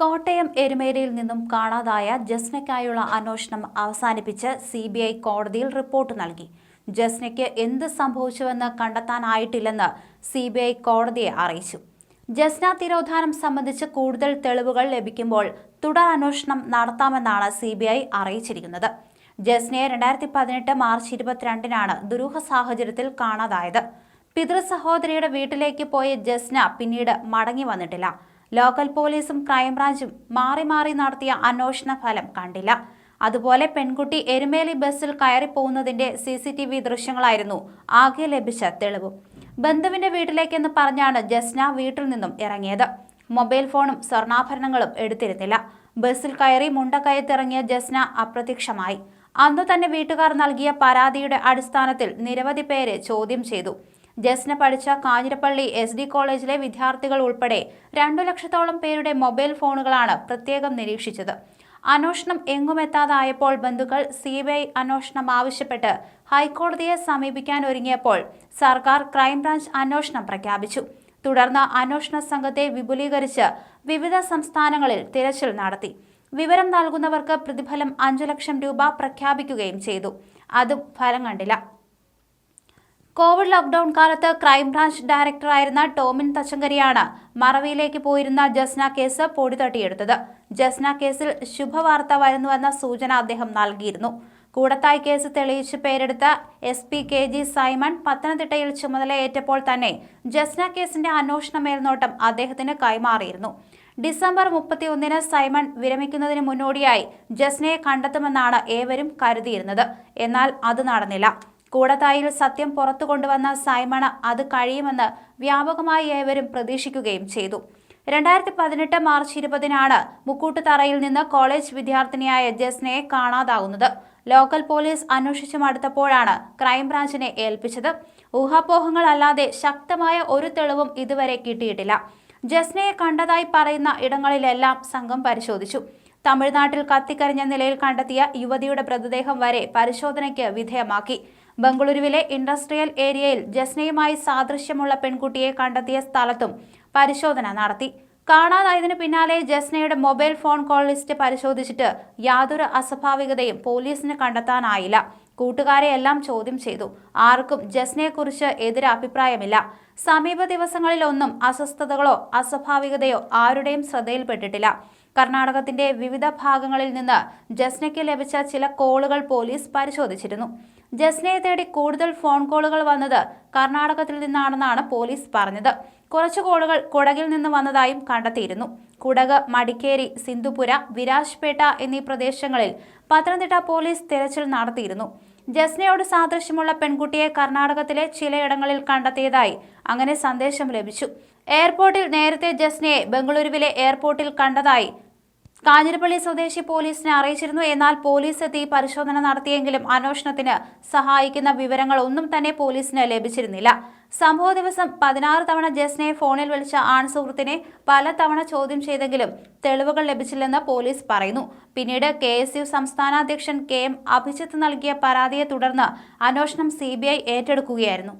കോട്ടയം എരുമേലിയിൽ നിന്നും കാണാതായ ജസ്നയ്ക്കായുള്ള അന്വേഷണം അവസാനിപ്പിച്ച് സി ബി ഐ കോടതിയിൽ റിപ്പോർട്ട് നൽകി. ജസ്നയ്ക്ക് എന്ത് സംഭവിച്ചുവെന്ന് കണ്ടെത്താനായിട്ടില്ലെന്ന് സി ബി ഐ കോടതിയെ അറിയിച്ചു. ജസ്ന തിരോധാനം സംബന്ധിച്ച് കൂടുതൽ തെളിവുകൾ ലഭിക്കുമ്പോൾ തുടർ അന്വേഷണം നടത്താമെന്നാണ് സി ബി ഐ അറിയിച്ചിരിക്കുന്നത്. ജസ്നയെ രണ്ടായിരത്തി പതിനെട്ട് മാർച്ച് ഇരുപത്തിരണ്ടിനാണ് ദുരൂഹ സാഹചര്യത്തിൽ കാണാതായത്. പിതൃ സഹോദരിയുടെ വീട്ടിലേക്ക് പോയ ജസ്ന പിന്നീട് മടങ്ങി വന്നിട്ടില്ല. ലോക്കൽ പോലീസും ക്രൈംബ്രാഞ്ചും മാറി മാറി നടത്തിയ അന്വേഷണ ഫലം കണ്ടില്ല. അതുപോലെ പെൺകുട്ടി എരുമേലി ബസ്സിൽ കയറി പോകുന്നതിന്റെ സി സി ടി വി ദൃശ്യങ്ങളായിരുന്നു ആകെ ലഭിച്ച തെളിവ്. ബന്ധുവിന്റെ വീട്ടിലേക്കെന്ന് പറഞ്ഞാണ് ജസ്ന വീട്ടിൽ നിന്നും ഇറങ്ങിയത്. മൊബൈൽ ഫോണും സ്വർണാഭരണങ്ങളും എടുത്തിരുന്നില്ല. ബസ്സിൽ കയറി മുണ്ടക്കയത്തിറങ്ങിയ ജസ്ന അപ്രത്യക്ഷമായി. അന്നു തന്നെ വീട്ടുകാർ നൽകിയ പരാതിയുടെ അടിസ്ഥാനത്തിൽ നിരവധി പേരെ ചോദ്യം ചെയ്തു. ജസ്ന പഠിച്ച കാഞ്ഞിരപ്പള്ളി എസ് ഡി കോളേജിലെ വിദ്യാർത്ഥികൾ ഉൾപ്പെടെ രണ്ടു ലക്ഷത്തോളം പേരുടെ മൊബൈൽ ഫോണുകളാണ് പ്രത്യേകം നിരീക്ഷിച്ചത്. അന്വേഷണം എങ്ങുമെത്താതായപ്പോൾ ബന്ധുക്കൾ സി ബി ഐ അന്വേഷണം ആവശ്യപ്പെട്ട് ഹൈക്കോടതിയെ സമീപിക്കാൻ ഒരുങ്ങിയപ്പോൾ സർക്കാർ ക്രൈംബ്രാഞ്ച് അന്വേഷണം പ്രഖ്യാപിച്ചു. തുടർന്ന് അന്വേഷണ സംഘത്തെ വിപുലീകരിച്ച് വിവിധ സംസ്ഥാനങ്ങളിൽ തിരച്ചിൽ നടത്തി. വിവരം നൽകുന്നവർക്ക് പ്രതിഫലം അഞ്ചു ലക്ഷം രൂപ പ്രഖ്യാപിക്കുകയും ചെയ്തു. അതും ഫലം കണ്ടില്ല. കോവിഡ് ലോക്ക്ഡൌൺ കാലത്ത് ക്രൈംബ്രാഞ്ച് ഡയറക്ടറായിരുന്ന ടോമിൻ തച്ചങ്കരിയാണ് മറവിയിലേക്ക് പോയിരുന്ന ജസ്ന കേസ് പൊടി തട്ടിയെടുത്തത്. ജസ്ന കേസിൽ ശുഭവാർത്ത വരുന്നുവെന്ന സൂചന അദ്ദേഹം നൽകിയിരുന്നു. കൂടത്തായി കേസ് തെളിയിച്ച് പേരെടുത്ത S P K G Simon പത്തനംതിട്ടയിൽ ചുമതലയേറ്റപ്പോൾ തന്നെ ജസ്ന കേസിന്റെ അന്വേഷണ മേൽനോട്ടം അദ്ദേഹത്തിന് കൈമാറിയിരുന്നു. ഡിസംബർ മുപ്പത്തിയൊന്നിന് സൈമൺ വിരമിക്കുന്നതിന് മുന്നോടിയായി ജസ്നയെ കണ്ടെത്തുമെന്നാണ് ഏവരും കരുതിയിരുന്നത്. എന്നാൽ അത് നടന്നില്ല. കൂടത്തായിൽ സത്യം പുറത്തു കൊണ്ടുവന്ന സൈമണ അത് കഴിയുമെന്ന് വ്യാപകമായി ഏവരും പ്രതീക്ഷിക്കുകയും ചെയ്തു. രണ്ടായിരത്തി പതിനെട്ട് മാർച്ച് ഇരുപതിനാണ് മുക്കൂട്ടുതറയിൽ നിന്ന് കോളേജ് വിദ്യാർത്ഥിനിയായ ജസ്നയെ കാണാതാകുന്നത് ലോക്കൽ പോലീസ് അന്വേഷിച്ചു മടുത്തപ്പോഴാണ് ക്രൈംബ്രാഞ്ചിനെ ഏൽപ്പിച്ചത്. ഊഹാപോഹങ്ങളല്ലാതെ ശക്തമായ ഒരു തെളിവും ഇതുവരെ കിട്ടിയിട്ടില്ല. ജസ്നയെ കണ്ടതായി പറയുന്ന ഇടങ്ങളിലെല്ലാം സംഘം പരിശോധിച്ചു. തമിഴ്നാട്ടിൽ കത്തിക്കരിഞ്ഞ നിലയിൽ കണ്ടെത്തിയ യുവതിയുടെ മൃതദേഹം വരെ പരിശോധനയ്ക്ക് വിധേയമാക്കി. ബംഗളൂരുവിലെ ഇൻഡസ്ട്രിയൽ ഏരിയയിൽ ജസ്നയുമായി സാദൃശ്യമുള്ള പെൺകുട്ടിയെ കണ്ടെത്തിയ സ്ഥലത്തും പരിശോധന നടത്തി. കാണാതായതിനു പിന്നാലെ ജസ്നയുടെ മൊബൈൽ ഫോൺ കോൾ ലിസ്റ്റ് പരിശോധിച്ചിട്ട് യാതൊരു അസ്വാഭാവികതയും പോലീസിന് കണ്ടെത്താനായില്ല. കൂട്ടുകാരെ എല്ലാം ചോദ്യം ചെയ്തു. ആർക്കും ജസ്നയെക്കുറിച്ച് എതിരെ അഭിപ്രായമില്ല. സമീപ ദിവസങ്ങളിലൊന്നും അസ്വസ്ഥതകളോ അസ്വാഭാവികതയോ ആരുടെയും ശ്രദ്ധയിൽപ്പെട്ടിട്ടില്ല. കർണാടകത്തിന്റെ വിവിധ ഭാഗങ്ങളിൽ നിന്ന് ജസ്നയ്ക്ക് ലഭിച്ച ചില കോളുകൾ പോലീസ് പരിശോധിച്ചിരുന്നു. ജസ്നയെ തേടി കൂടുതൽ ഫോൺ കോളുകൾ വന്നത് കർണാടകത്തിൽ നിന്നാണെന്നാണ് പോലീസ് പറഞ്ഞത്. കുറച്ചു കോളുകൾ കുടകിൽ നിന്ന് വന്നതായും കണ്ടെത്തിയിരുന്നു. കുടക് മടിക്കേരി സിന്ധുപുര വിരാജ്പേട്ട എന്നീ പ്രദേശങ്ങളിൽ പത്തനംതിട്ട പോലീസ് തിരച്ചിൽ നടത്തിയിരുന്നു. ജസ്നയോട് സാദൃശ്യമുള്ള പെൺകുട്ടിയെ കർണാടകത്തിലെ ചിലയിടങ്ങളിൽ കണ്ടെത്തിയതായി അങ്ങനെ സന്ദേശം ലഭിച്ചു. എയർപോർട്ടിൽ നേരത്തെ ജസ്നയെ ബംഗളൂരുവിലെ എയർപോർട്ടിൽ കണ്ടതായി കാഞ്ഞിരപ്പള്ളി സ്വദേശി പോലീസിനെ അറിയിച്ചിരുന്നു. എന്നാൽ പോലീസ് എത്തി പരിശോധന നടത്തിയെങ്കിലും അന്വേഷണത്തിന് സഹായിക്കുന്ന വിവരങ്ങൾ ഒന്നും തന്നെ പോലീസിന് ലഭിച്ചിരുന്നില്ല. സംഭവ ദിവസം പതിനാറ് തവണ ജസ്നയെ ഫോണിൽ വിളിച്ച ആൺ പല തവണ ചോദ്യം ചെയ്തെങ്കിലും തെളിവുകൾ ലഭിച്ചില്ലെന്ന് പോലീസ് പറയുന്നു. പിന്നീട് കെ എസ് യു സംസ്ഥാന അധ്യക്ഷൻ കെ എം അഭിജിത്ത് നൽകിയ പരാതിയെ തുടർന്ന് അന്വേഷണം സി ഏറ്റെടുക്കുകയായിരുന്നു.